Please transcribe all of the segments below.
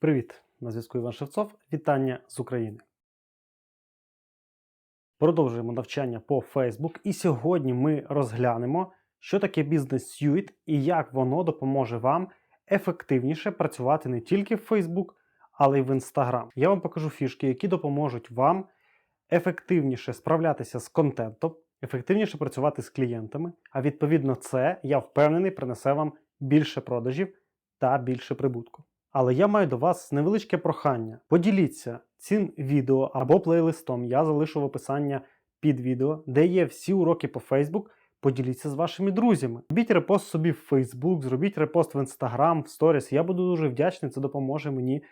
Привіт! На зв'язку Іван Шевцов. Вітання з України. Продовжуємо навчання по Facebook. І сьогодні ми розглянемо, що таке бізнес Suite і як воно допоможе вам ефективніше працювати не тільки в Facebook, але й в Instagram. Я вам покажу фішки, які допоможуть вам ефективніше справлятися з контентом, ефективніше працювати з клієнтами. А відповідно, це я впевнений принесе вам більше продажів та більше прибутку. Але я маю до вас невеличке прохання. Поділіться цим відео або плейлистом. Я залишу в описанні під відео, де є всі уроки по Facebook. Поділіться з вашими друзями. Робіть репост собі в Facebook, зробіть репост в Instagram, в Stories. Я буду дуже вдячний, це допоможе мені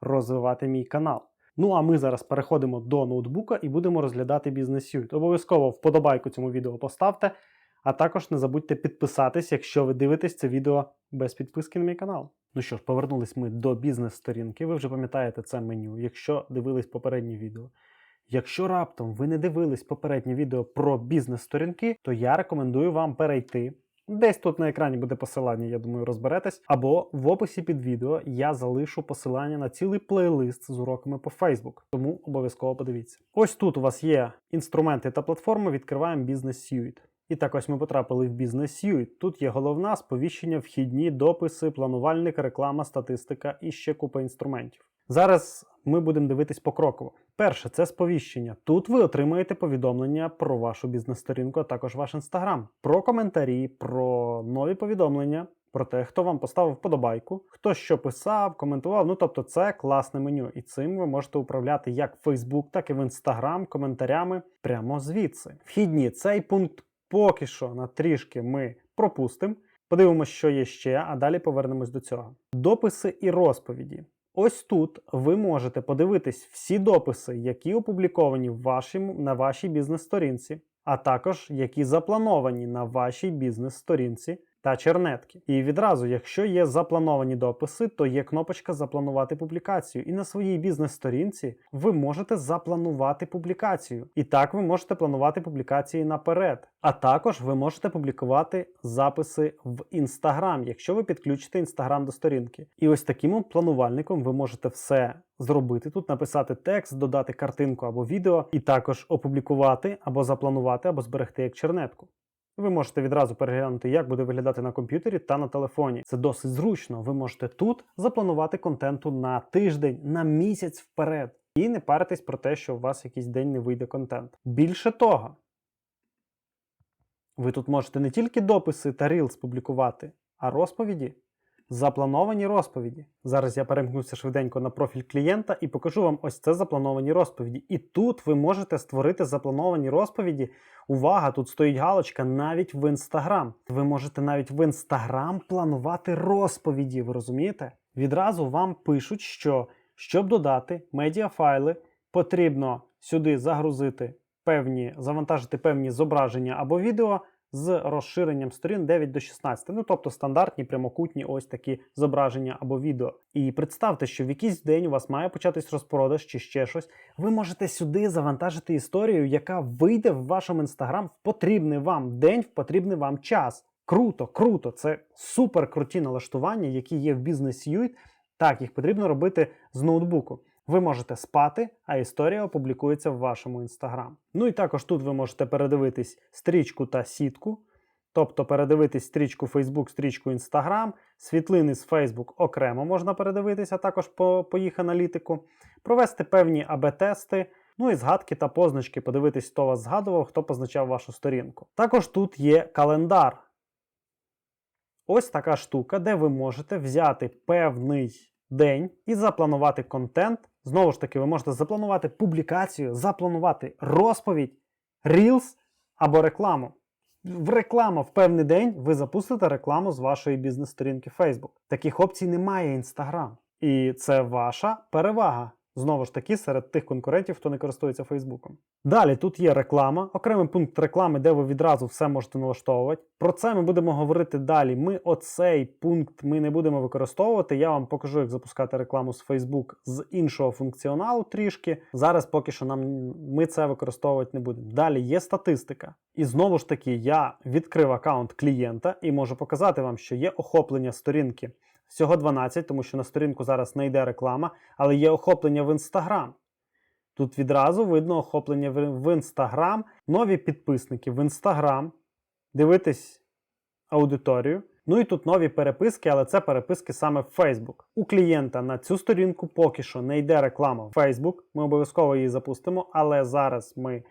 розвивати мій канал. Ну а ми зараз переходимо до ноутбука і будемо розглядати бізнес Suite. Обов'язково вподобайку цьому відео поставте, а також не забудьте підписатись, якщо ви дивитесь це відео без підписки на мій канал. Ну що ж, повернулись ми до бізнес-сторінки. Ви вже пам'ятаєте це меню, якщо дивились попереднє відео. Якщо раптом ви не дивились попереднє відео про бізнес-сторінки, то я рекомендую вам перейти. Десь тут на екрані буде посилання, я думаю, розберетесь. Або в описі під відео я залишу посилання на цілий плейлист з уроками по Facebook. Тому обов'язково подивіться. Ось тут у вас є інструменти та платформи. Відкриваємо бізнес Suite. І так ось ми потрапили в бізнес Suite. Тут є головна сповіщення, вхідні, дописи, планувальник, реклама, статистика і ще купа інструментів. Зараз ми будемо дивитись покроково. Перше, це сповіщення. Тут ви отримаєте повідомлення про вашу бізнес-сторінку, а також ваш інстаграм, про коментарі, про нові повідомлення, про те, хто вам поставив вподобайку, хто що писав, коментував. Ну тобто, це класне меню, і цим ви можете управляти як в Facebook, так і в Instagram коментарями прямо звідси. Вхідні цей пункт поки що на трішки ми пропустимо. Подивимося, що є ще, а далі повернемось до цього. Дописи і розповіді. Ось тут ви можете подивитись всі дописи, які опубліковані в вашому, на вашій бізнес-сторінці, а також які заплановані на вашій бізнес-сторінці та чернетки. І відразу, якщо є заплановані дописи, то є кнопочка Запланувати публікацію. І на своїй бізнес-сторінці ви можете запланувати публікацію. І так ви можете планувати публікації наперед. А також ви можете публікувати записи в Instagram, якщо ви підключите Instagram до сторінки. І ось таким планувальником ви можете все зробити тут, написати текст, додати картинку або відео, і також опублікувати або запланувати, або зберегти як чернетку. Ви можете відразу переглянути, як буде виглядати на комп'ютері та на телефоні. Це досить зручно. Ви можете тут запланувати контенту на тиждень, на місяць вперед. І не паритесь про те, що у вас якийсь день не вийде контент. Більше того, ви тут можете не тільки дописи та рілс публікувати, а розповіді. Заплановані розповіді. Зараз я перемкнуся швиденько на профіль клієнта і покажу вам ось це заплановані розповіді. І тут ви можете створити заплановані розповіді. Увага, тут стоїть галочка навіть в Інстаграм. Ви можете навіть в Інстаграм планувати розповіді, ви розумієте? Відразу вам пишуть, що щоб додати медіафайли, потрібно сюди загрузити певні, завантажити певні зображення або відео з розширенням сторін 9 до 16. Ну тобто стандартні прямокутні ось такі зображення або відео. І представте, що в якийсь день у вас має початись розпродаж чи ще щось. Ви можете сюди завантажити історію, яка вийде в вашому інстаграм в потрібний вам день, в потрібний вам час. Круто, круто! Це супер круті налаштування, які є в бізнес Suite. Так, їх потрібно робити з ноутбуку. Ви можете спати, а історія опублікується в вашому інстаграм. Ну і також тут ви можете передивитись стрічку та сітку, тобто передивитись стрічку Facebook, стрічку Instagram, світлини з Facebook окремо можна передивитись, а також по, по їх аналітику, провести певні АБ-тести. Ну і згадки та позначки, подивитись, хто вас згадував, хто позначав вашу сторінку. Також тут є календар. Ось така штука, де ви можете взяти певний день і запланувати контент. Знову ж таки, ви можете запланувати публікацію, запланувати розповідь, Reels або рекламу. В рекламу в певний день ви запустите рекламу з вашої бізнес-сторінки Facebook. Таких опцій немає Instagram. І це ваша перевага. Знову ж таки, серед тих конкурентів, хто не користується Фейсбуком. Далі тут є реклама, окремий пункт реклами, де ви відразу все можете налаштовувати. Про це ми будемо говорити далі. Ми оцей пункт ми не будемо використовувати. Я вам покажу, як запускати рекламу з Facebook з іншого функціоналу трішки. Зараз поки що нам ми це використовувати не будемо. Далі є статистика. І знову ж таки, я відкрив аккаунт клієнта і можу показати вам, що є охоплення сторінки всього 12, тому що на сторінку зараз не йде реклама, але є охоплення в Instagram. Тут відразу видно охоплення в Instagram, нові підписники в Instagram. Дивитись аудиторію. Ну і тут нові переписки, але це переписки саме в Facebook. У клієнта на цю сторінку поки що не йде реклама в Facebook. Ми обов'язково її запустимо, але зараз ми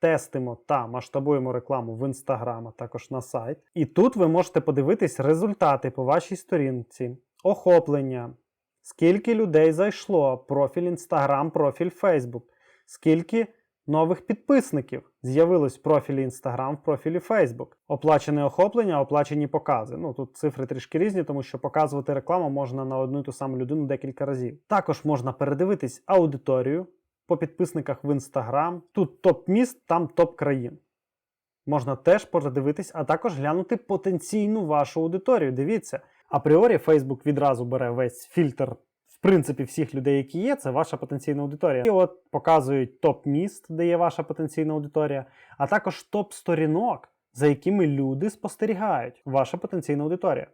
тестимо та масштабуємо рекламу в Instagram, а також на сайт. І тут ви можете подивитись результати по вашій сторінці, охоплення, скільки людей зайшло, профіль Instagram, профіль Facebook, скільки нових підписників з'явилось в профілі Instagram, в профілі Facebook. Оплачене охоплення, оплачені покази. Ну тут цифри трішки різні, тому що показувати рекламу можна на одну і ту саму людину декілька разів. Також можна передивитись аудиторію по підписниках в Instagram. Тут топ міст, там топ країн. Можна теж передивитись, а також глянути потенційну вашу аудиторію. Дивіться, апріорі Facebook відразу бере весь фільтр в принципі, всіх людей, які є, це ваша потенційна аудиторія. І от показують топ міст, де є ваша потенційна аудиторія, а також топ сторінок, за якими люди спостерігають, ваша потенційна аудиторія.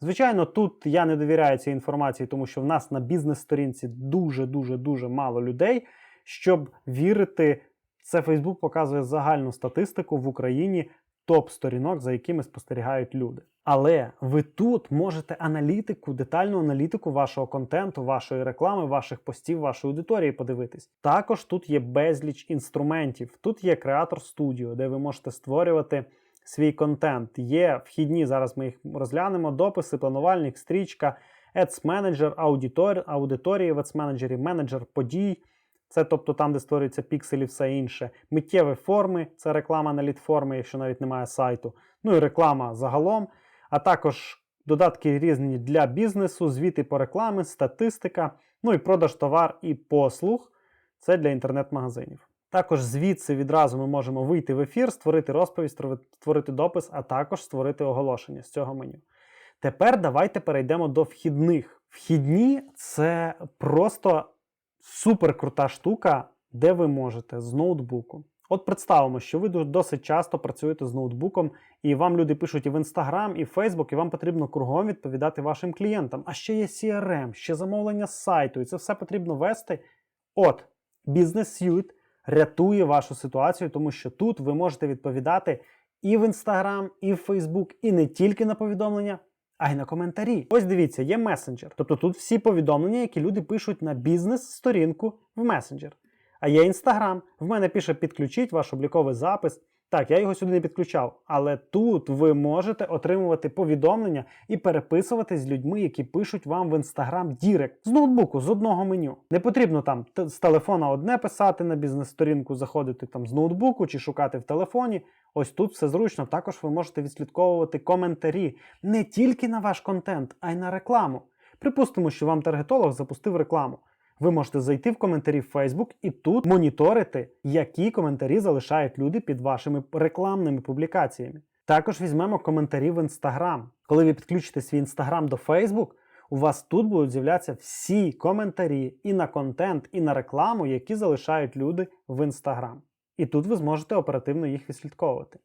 Звичайно, тут я не довіряю цій інформації, тому що в нас на бізнес-сторінці дуже-дуже дуже мало людей, щоб вірити. Це Facebook показує загальну статистику в Україні топ-сторінок, за якими спостерігають люди. Але ви тут можете аналітику, детальну аналітику вашого контенту, вашої реклами, ваших постів, вашої аудиторії подивитись. Також тут є безліч інструментів. Тут є Creator Studio, де ви можете створювати свій контент. Є вхідні, зараз ми їх розглянемо, дописи, планувальник, стрічка, Ads Manager, аудитор, аудиторії в Ads Manager, менеджер подій. Це тобто там, де створюються пікселі, все інше. Миттєві форми, це реклама на лід-форми, якщо навіть немає сайту. Ну і реклама загалом, а також додатки різні для бізнесу, звіти по рекламі, статистика, ну і продаж товар і послуг. Це для інтернет-магазинів. Також звідси відразу ми можемо вийти в ефір, створити розповідь, створити допис, а також створити оголошення з цього меню. Тепер давайте перейдемо до вхідних. Вхідні це просто супер крута штука, де ви можете з ноутбуку. От представимо, що ви досить часто працюєте з ноутбуком, і вам люди пишуть і в Instagram, і в Facebook, і вам потрібно кругом відповідати вашим клієнтам. А ще є CRM, ще замовлення з сайту, і це все потрібно вести. От, Business Suite рятує вашу ситуацію, тому що тут ви можете відповідати і в Instagram, і в Facebook, і не тільки на повідомлення, а й на коментарі. Ось дивіться, є месенджер. Тобто тут всі повідомлення, які люди пишуть на бізнес-сторінку в месенджер. А є інстаграм. В мене пише підключіть ваш обліковий запис. Так, я його сюди не підключав, але тут ви можете отримувати повідомлення і переписувати з людьми, які пишуть вам в інстаграм Дірект з ноутбуку, з одного меню. Не потрібно там з телефона одне писати на бізнес-сторінку, заходити там з ноутбуку чи шукати в телефоні. Ось тут все зручно. Також ви можете відслідковувати коментарі не тільки на ваш контент, а й на рекламу. Припустимо, що вам таргетолог запустив рекламу. Ви можете зайти в коментарі в Facebook і тут моніторити, які коментарі залишають люди під вашими рекламними публікаціями. Також візьмемо коментарі в Instagram. Коли ви підключите свій Instagram до Facebook, у вас тут будуть з'являтися всі коментарі і на контент, і на рекламу, які залишають люди в Instagram. І тут ви зможете оперативно їх відслідковувати.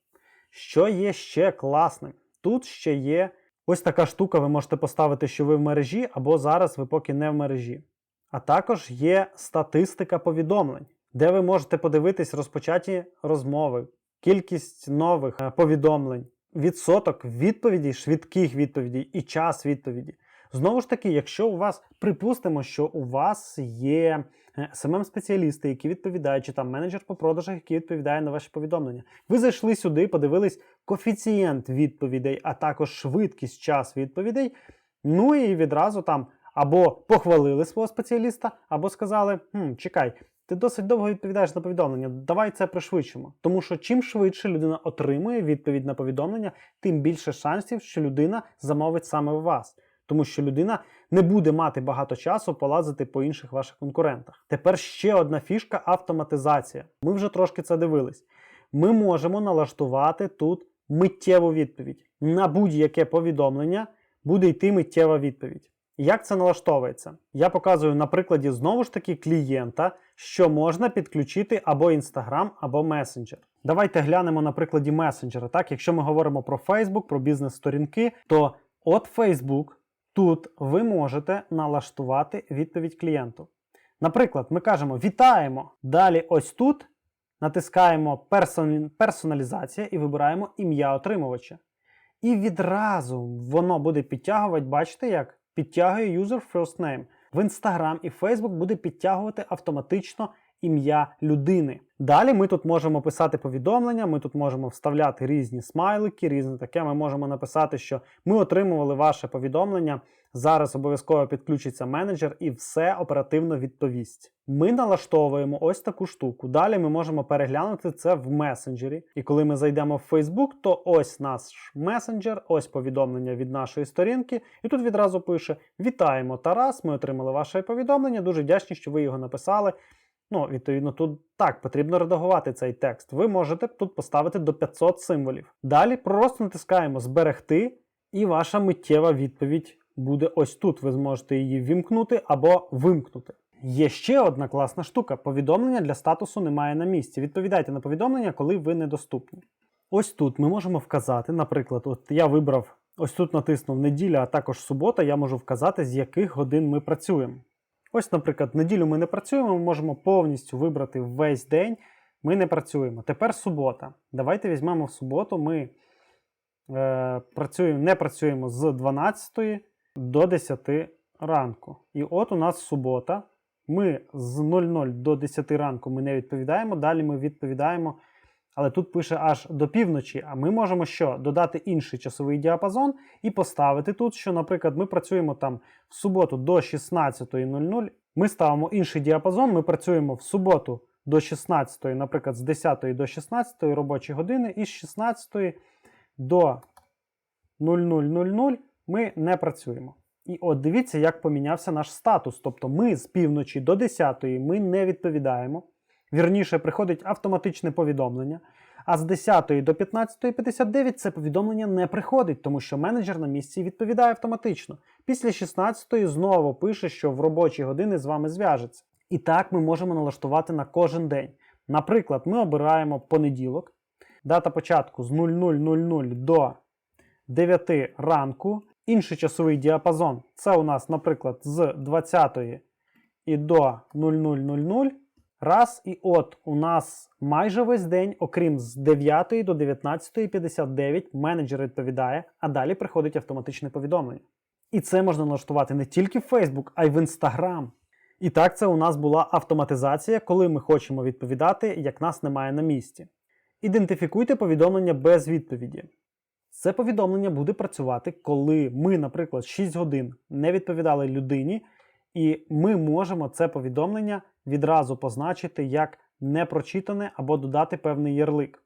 Що є ще класним? Тут ще є ось така штука, ви можете поставити, що ви в мережі, або зараз ви поки не в мережі. А також є статистика повідомлень, де ви можете подивитись розпочаті розмови, кількість нових е, повідомлень, відсоток відповідей, швидких відповідей і час відповіді. Знову ж таки, якщо у вас припустимо, що у вас є smm спеціалісти які відповідають, чи там менеджер по продажах, який відповідає на ваші повідомлення. Ви зайшли сюди, подивились коефіцієнт відповідей, а також швидкість час відповідей. Ну і відразу там або похвалили свого спеціаліста, або сказали: хм, чекай, ти досить довго відповідаєш на повідомлення, давай це пришвидшимо. Тому що чим швидше людина отримує відповідь на повідомлення, тим більше шансів, що людина замовить саме вас. Тому що людина не буде мати багато часу полазити по інших ваших конкурентах. Тепер ще одна фішка автоматизація. Ми вже трошки це дивились. Ми можемо налаштувати тут миттєву відповідь. На будь-яке повідомлення буде йти миттєва відповідь. Як це налаштовується? Я показую на прикладі знову ж таки клієнта, що можна підключити або Instagram, або Messenger. Давайте глянемо на прикладі месенджера. Так, якщо ми говоримо про Facebook, про бізнес-сторінки, то от Facebook Тут ви можете налаштувати відповідь клієнту. Наприклад, ми кажемо Вітаємо! Далі ось тут натискаємо персоналізація і вибираємо ім'я отримувача. І відразу воно буде підтягувати, бачите, як підтягує user first name. В Instagram і Facebook буде підтягувати автоматично ім'я людини. Далі ми тут можемо писати повідомлення, ми тут можемо вставляти різні смайлики, різне таке. Ми можемо написати, що ми отримували ваше повідомлення. Зараз обов'язково підключиться менеджер і все оперативно відповість. Ми налаштовуємо ось таку штуку. Далі ми можемо переглянути це в месенджері. І коли ми зайдемо в Facebook, то ось наш месенджер, ось повідомлення від нашої сторінки. І тут відразу пише: Вітаємо, Тарас! Ми отримали ваше повідомлення. Дуже вдячні, що ви його написали. Ну, відповідно, тут так потрібно редагувати цей текст. Ви можете тут поставити до 500 символів. Далі просто натискаємо Зберегти, і ваша миттєва відповідь буде ось тут. Ви зможете її вімкнути або вимкнути. Є ще одна класна штука: повідомлення для статусу немає на місці. Відповідайте на повідомлення, коли ви недоступні. Ось тут ми можемо вказати, наприклад, от я вибрав, ось тут натиснув неділя, а також субота, я можу вказати, з яких годин ми працюємо. Ось, наприклад, неділю ми не працюємо, ми можемо повністю вибрати весь день. Ми не працюємо. Тепер субота. Давайте візьмемо в суботу. Ми е, працюємо, не працюємо з 12 до 10 ранку. І от у нас субота. Ми з 00 до 10 ранку ми не відповідаємо. Далі ми відповідаємо. Але тут пише аж до півночі. А ми можемо що? Додати інший часовий діапазон і поставити тут, що, наприклад, ми працюємо там в суботу до 16.00. Ми ставимо інший діапазон. Ми працюємо в суботу до 16, наприклад, з 10 до 16 робочі години, і з 16 до 00.00 ми не працюємо. І от дивіться, як помінявся наш статус. Тобто ми з півночі до 10 ми не відповідаємо. Вірніше, приходить автоматичне повідомлення. А з 10 до 15.59 це повідомлення не приходить, тому що менеджер на місці відповідає автоматично. Після 16 знову пише, що в робочі години з вами зв'яжеться. І так ми можемо налаштувати на кожен день. Наприклад, ми обираємо понеділок, дата початку з 00.00 до 9 ранку. Інший часовий діапазон це у нас, наприклад, з 20 і до 00.00. Раз, і от у нас майже весь день, окрім з 9 до 19.59, менеджер відповідає, а далі приходить автоматичне повідомлення. І це можна налаштувати не тільки в Facebook, а й в Instagram. І так, це у нас була автоматизація, коли ми хочемо відповідати, як нас немає на місці. Ідентифікуйте повідомлення без відповіді. Це повідомлення буде працювати, коли ми, наприклад, 6 годин не відповідали людині, і ми можемо це повідомлення відразу позначити як непрочитане або додати певний ярлик.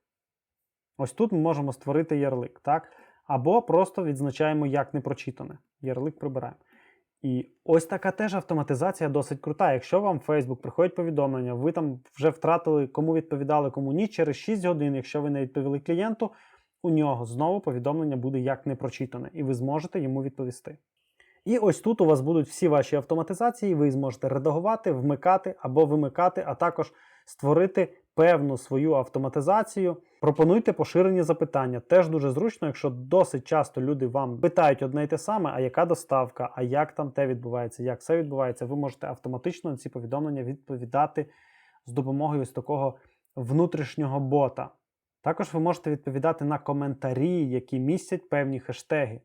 Ось тут ми можемо створити ярлик, так? Або просто відзначаємо як непрочитане. Ярлик прибираємо. І ось така теж автоматизація досить крута. Якщо вам в Facebook приходять повідомлення, ви там вже втратили, кому відповідали, кому ні, через 6 годин, якщо ви не відповіли клієнту, у нього знову повідомлення буде як непрочитане, і ви зможете йому відповісти. І ось тут у вас будуть всі ваші автоматизації, ви зможете редагувати, вмикати або вимикати, а також створити певну свою автоматизацію. Пропонуйте поширені запитання. Теж дуже зручно, якщо досить часто люди вам питають одне й те саме, а яка доставка, а як там те відбувається, як це відбувається, ви можете автоматично на ці повідомлення відповідати з допомогою ось такого внутрішнього бота. Також ви можете відповідати на коментарі, які містять певні хештеги.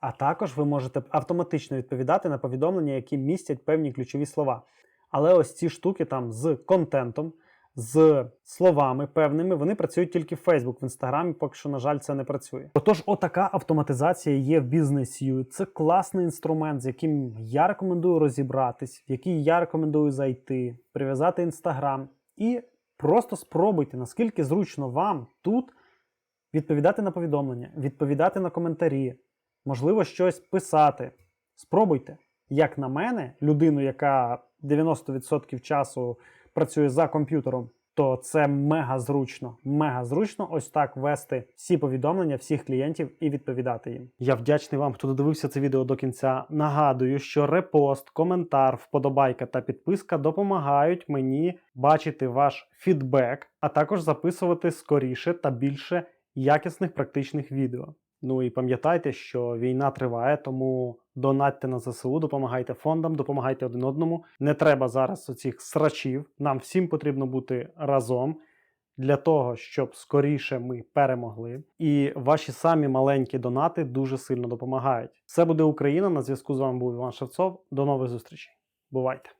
А також ви можете автоматично відповідати на повідомлення, які містять певні ключові слова. Але ось ці штуки там з контентом, з словами певними, вони працюють тільки в Facebook, в Instagram, поки що, на жаль, це не працює. Отож, отака автоматизація є в бізнесі. Це класний інструмент, з яким я рекомендую розібратись, в який я рекомендую зайти, прив'язати Instagram і просто спробуйте, наскільки зручно вам тут відповідати на повідомлення, відповідати на коментарі, можливо, щось писати. Спробуйте. Як на мене, людину, яка 90% часу працює за комп'ютером, то це мега зручно. Мега зручно ось так вести всі повідомлення всіх клієнтів і відповідати їм. Я вдячний вам, хто додивився це відео до кінця. Нагадую, що репост, коментар, вподобайка та підписка допомагають мені бачити ваш фідбек, а також записувати скоріше та більше якісних практичних відео. Ну і пам'ятайте, що війна триває, тому донатьте на ЗСУ, допомагайте фондам, допомагайте один одному. Не треба зараз оцих срачів. Нам всім потрібно бути разом для того, щоб скоріше ми перемогли. І ваші самі маленькі донати дуже сильно допомагають. Все буде Україна. На зв'язку з вами був Іван Шевцов. До нових зустрічей. Бувайте!